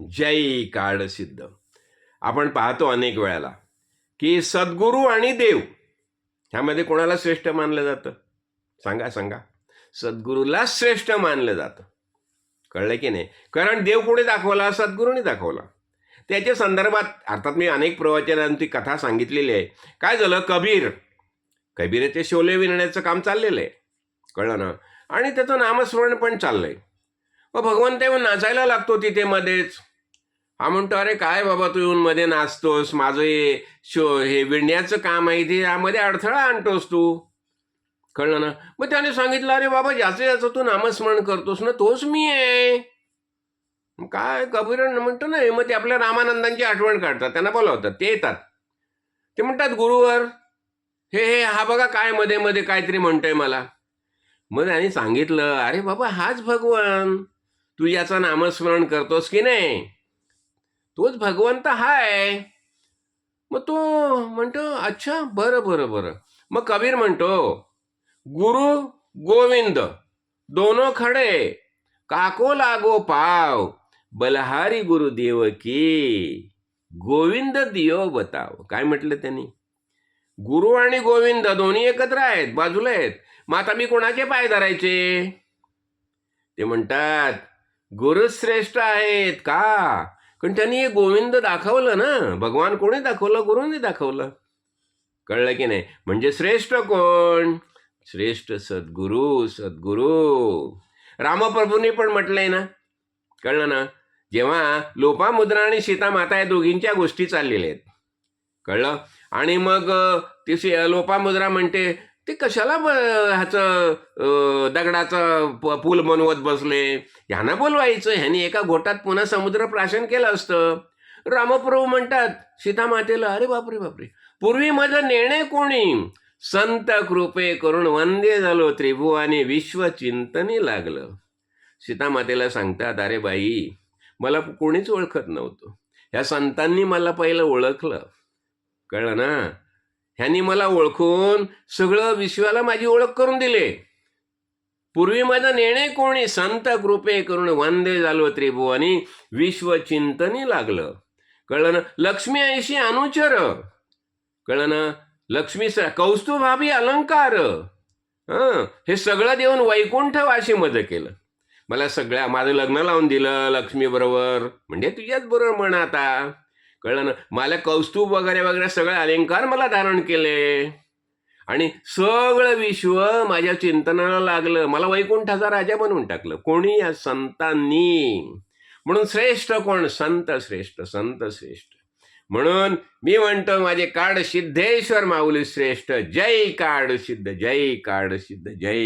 जय काळ सिद्ध. आपण पाहतो अनेक वेळेला की सद्गुरू आणि देव ह्यामध्ये कोणाला श्रेष्ठ मानलं जातं? सांगा सांगा. सद्गुरूला श्रेष्ठ मानलं जातं. कळलं की नाही? कारण देव कोणी दाखवला? सद्गुरूने दाखवला. त्याच्या संदर्भात अर्थात मी अनेक प्रवचनांची कथा सांगितलेली आहे. काय झालं? कबीर. कबीरचे शोले विणण्याचं काम चाललेलं आहे. कळलं ना? आणि त्याचं नामस्मरण पण चाललंय. मग भगवंत नाचायला लागतो तिथे मध्येच. हा म्हणतो अरे काय बाबा तू येऊन मध्ये नाचतोस? माझं हे शो हे विणण्याचं काम आहे ते यामध्ये अडथळा आणतोस तू. कळलं ना? मग त्याने सांगितलं अरे बाबा ज्याचं ज्याचं तू नामस्मरण करतोस ना तोच मी आहे. काय कबीरण म्हणतो ना मग ते आपल्या रामानंदांची आठवण काढतात त्यांना बोलावतात ते येतात. ते म्हणतात गुरुवर हे हे हा बघा काय मध्ये मध्ये काहीतरी म्हणतोय मला. मग त्यांनी सांगितलं अरे बाबा हाच भगवान. तू याचं नामस्मरण करतोस की नाही? तोच भगवंत हाय. मग तो म्हणतो अच्छा बरं बरं बरं. मग कबीर म्हणतो गुरु गोविंद दोनो खडे काको लागो पाव बलहारी गुरुदेव की गोविंद दियो बताव. काय म्हटलं त्यांनी? गुरु आणि गोविंद दोन्ही एकत्र आहेत बाजूला आहेत. मग आता मी कोणाचे पाय धरायचे? ते म्हणतात गुरु श्रेष्ठ आहेत का? कारण त्यांनी हे गोविंद दाखवलं ना भगवान कोणी दाखवलं? गुरुने दाखवलं. कळलं की नाही? म्हणजे श्रेष्ठ कोण? श्रेष्ठ सद्गुरू सद्गुरू. रामप्रभूंनी पण म्हटलंय ना? कळलं ना? जेव्हा लोपामुद्रा आणि सीता माता या दोघींच्या गोष्टी चाललेल्या आहेत. कळलं? आणि मग ती लोपामुद्रा म्हणते ते कशाला ह्याचं दगडाचं प- पूल बनवत बसले? ह्यांना बोलवायचं. ह्यांनी एका घोटात पुन्हा समुद्र प्राशन केलं असतं. रामप्रभू म्हणतात सीतामातेला अरे बापरे बापरे! पूर्वी माझं नेणे कोणी? संत कृपे करून वंदे झालो त्रिभुवाने विश्वचिंतनी लागलं. सीतामातेला सांगतात अरे बाई मला कोणीच ओळखत नव्हतं. ह्या संतांनी मला पहिलं ओळखलं. कळलं ना? ह्यांनी मला ओळखून सगळं विश्वाला माझी ओळख करून दिले. पूर्वी माझं नेणे कोणी संत कृपे करून वंदे झालो त्रिभुवानी विश्वचिंतनी लागलं. कळलं ना? लक्ष्मी ऐशी अनुचर. कळलं ना? लक्ष्मी स कौस्तुभावी अलंकार. हं? हे सगळं देऊन वैकुंठ वैकुंठवाशीमध्ये केलं. मला सगळ्या माझं लग्न लावून दिलं लक्ष्मीबरोबर म्हणजे तुझ्याच बरोबर म्हण आता. कळलं ना? मला कौस्तुभ वगैरे वगैरे सगळे अलंकार मला धारण केले. आणि सगळं विश्व माझ्या चिंतनाला लागलं. मला वैकुंठाचा राजा बनवून टाकलं. कोणी या संतांनी? म्हणून श्रेष्ठ कोण? संत श्रेष्ठ संत श्रेष्ठ. म्हणून मी म्हणतो माझे काड सिद्धेश्वर माऊली श्रेष्ठ. जय काड सिद्ध जय काड सिद्ध जय